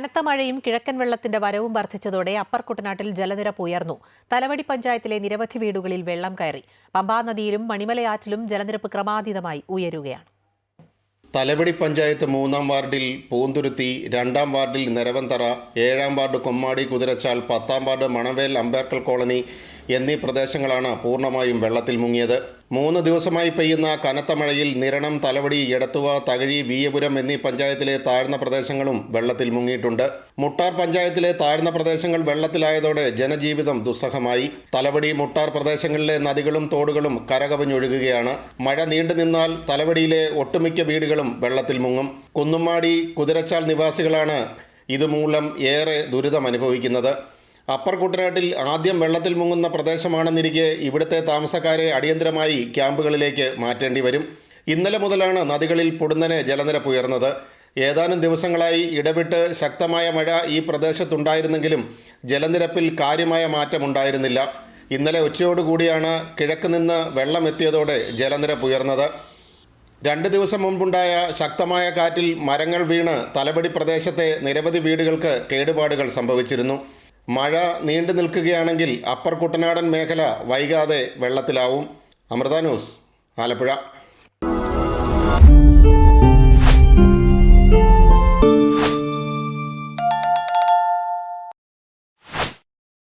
കനത്ത മഴയും കിഴക്കൻ വെള്ളത്തിന്റെ വരവും വർദ്ധിച്ചതോടെ അപ്പർ കുട്ടനാട്ടിൽ ജലനിരപ്പ് ഉയർന്നു. തലവടി പഞ്ചായത്തിലെ നിരവധി വീടുകളിൽ വെള്ളം കയറി. പമ്പാ നദിയിലും മണിമലയാറ്റിലും ജലനിരപ്പ് ക്രമാതീതമായി ഉയരുകയാണ്. തലവടി പഞ്ചായത്ത് മൂന്നാം വാർഡിൽ പൂന്തുരുത്തി രണ്ടാം വാർഡിൽ നിരവന്തറ ഏഴാം വാർഡ് കൊമ്മാടി കുതിരച്ചാൽ പത്താം വാർഡ് മണവേൽ അംബേദ്കർ കോളനി എന്നീ പ്രദേശങ്ങളാണ് പൂർണമായും വെള്ളത്തിൽ മുങ്ങിയത്. മൂന്ന് ദിവസമായി പെയ്യുന്ന കനത്ത മഴയിൽ നിരണം തലവടി എടത്തുവ തകഴി വീയപുരം എന്നീ പഞ്ചായത്തിലെ താഴ്ന്ന പ്രദേശങ്ങളും വെള്ളത്തിൽ മുങ്ങിയിട്ടുണ്ട്. മുട്ടാർ പഞ്ചായത്തിലെ താഴ്ന്ന പ്രദേശങ്ങൾ വെള്ളത്തിലായതോടെ ജനജീവിതം ദുസ്സഹമായി. തലവടി മുട്ടാർ പ്രദേശങ്ങളിലെ നദികളും തോടുകളും കരകവിഞ്ഞൊഴുകുകയാണ്. മഴ നീണ്ടു നിന്നാൽ തലവടിയിലെ ഒട്ടുമിക്ക വീടുകളും വെള്ളത്തിൽ മുങ്ങും. കുന്നുമ്മാടി കുതിരച്ചാൽ നിവാസികളാണ് ഇതുമൂലം ഏറെ ദുരിതം അനുഭവിക്കുന്നത് അപ്പർ കുട്ടനാട്ടിൽ ആദ്യം വെള്ളത്തിൽ മുങ്ങുന്ന പ്രദേശമാണെന്നിരിക്കെ ഇവിടുത്തെ താമസക്കാരെ അടിയന്തരമായി ക്യാമ്പുകളിലേക്ക് മാറ്റേണ്ടി വരും. ഇന്നലെ മുതലാണ് നദികളിൽ പൊടുന്നനെ ജലനിരപ്പ് ഉയർന്നത്. ഏതാനും ദിവസങ്ങളായി ഇടവിട്ട് ശക്തമായ മഴ ഈ പ്രദേശത്തുണ്ടായിരുന്നെങ്കിലും ജലനിരപ്പിൽ കാര്യമായ മാറ്റമുണ്ടായിരുന്നില്ല. ഇന്നലെ ഉച്ചയോടുകൂടിയാണ് കിഴക്ക് നിന്ന് വെള്ളം എത്തിയതോടെ ജലനിരപ്പ് ഉയർന്നത്. രണ്ട് ദിവസം മുൻപുണ്ടായ ശക്തമായ കാറ്റിൽ മരങ്ങൾ വീണ് തലപടി പ്രദേശത്തെ നിരവധി വീടുകൾക്ക് കേടുപാടുകൾ സംഭവിച്ചിരുന്നു. മഴ നീണ്ടു നിൽക്കുകയാണെങ്കിൽ അപ്പർ കുട്ടനാടൻ മേഖല വൈകാതെ വെള്ളത്തിലാവും. അമൃത ന്യൂസ് ആലപ്പുഴ.